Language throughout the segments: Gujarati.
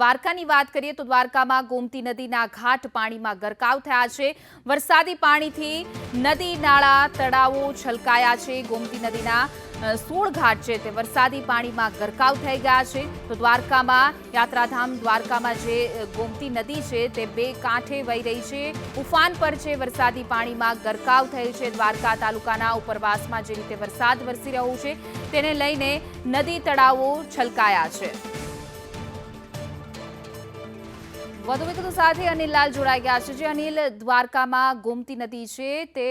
દ્વારકાની વાત કરીએ તો દ્વારકામાં ગોમતી નદીના ઘાટ પાણીમાં ગરકાવ થયા છે. વરસાદી પાણીથી નદી નાળા, તળાવો છલકાયા છે. ગોમતી નદીના સોળ ઘાટ છે તે વરસાદી પાણીમાં ગરકાવ થઈ ગયા છે. તો દ્વારકામાં, યાત્રાધામ દ્વારકામાં જે ગોમતી નદી છે તે બે કાંઠે વહી રહી છે. ઉફાન પર છે વરસાદી પાણીમાં ગરકાવ થયેલ છે. દ્વારકા તાલુકાના ઉપરવાસમાં જે રીતે વરસાદ વરસી રહ્યો છે, તેને લઈને નદી, તળાવો છલકાયા છે. વધુ વિગતો સાથે અનિલ લાલ જોડાઈ ગયા છે. જે અનિલ, દ્વારકામાં ગોમતી નદી છે, તે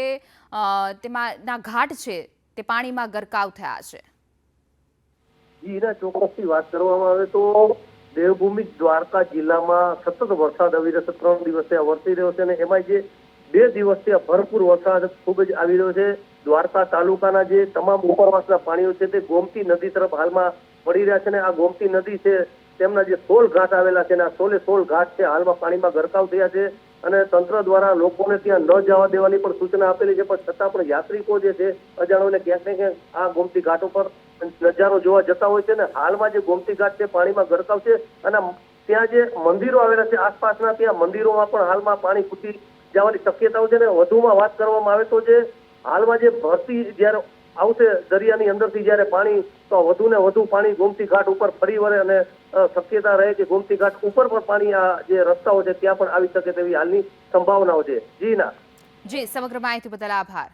તેમાં ઘાટ છે, તે પાણીમાં ગરકાવ થયા છે. ચોક્કસથી વાત કરવામાં આવે તો દેવભૂમિ દ્વારકા જિલ્લામાં સતત વરસાદ અવિરત ત્રણ દિવસથી વરસી રહ્યો છે અને એમાં જે બે દિવસથી ભરપૂર વરસાદ ખૂબ જ આવી રહ્યો છે. દ્વારકા તાલુકાના જે તમામ ઉપરવાસના પાણીઓ છે તે ગોમતી નદી તરફ હાલમાં પડી રહ્યા છે અને આ ગોમતી નદી છે તેમના જે સોળ ઘાટ આવેલા છે અને આ સોલે સોળ ઘાટ છે, હાલમાં પાણીમાં ગરકાવ થયા છે અને તંત્ર દ્વારા લોકોને ત્યાં ન જવા દેવાની પણ સૂચના આપેલી છે, પણ છતાં પણ યાત્રિકો જે છે અજાણોને ક્યાંક ને ક્યાંક આ ગોમતી ઘાટ ઉપર નજારો જોવા જતા હોય છે ને હાલમાં જે ગોમતી ઘાટ છે, પાણીમાં ગરકાવ છે અને ત્યાં જે મંદિરો આવેલા છે, આસપાસના ત્યાં મંદિરોમાં પણ હાલમાં પાણી ખૂટી જવાની શક્યતાઓ છે ને વધુમાં વાત કરવામાં આવે તો જે હાલમાં જે ભરતી જ્યારે આવશે દરિયાની અંદરથી જ્યારે પાણી, તો વધુ ને વધુ પાણી ગોમતી ઘાટ ઉપર ફરી વળે અને શક્યતા રહે કે ગોમતી ઘાટ ઉપર પણ પાણી આ જે રસ્તાઓ છે ત્યાં પણ આવી શકે તેવી હાલની સંભાવનાઓ છે. જી ના. જી, સમગ્ર માહિતી બદલ આભાર.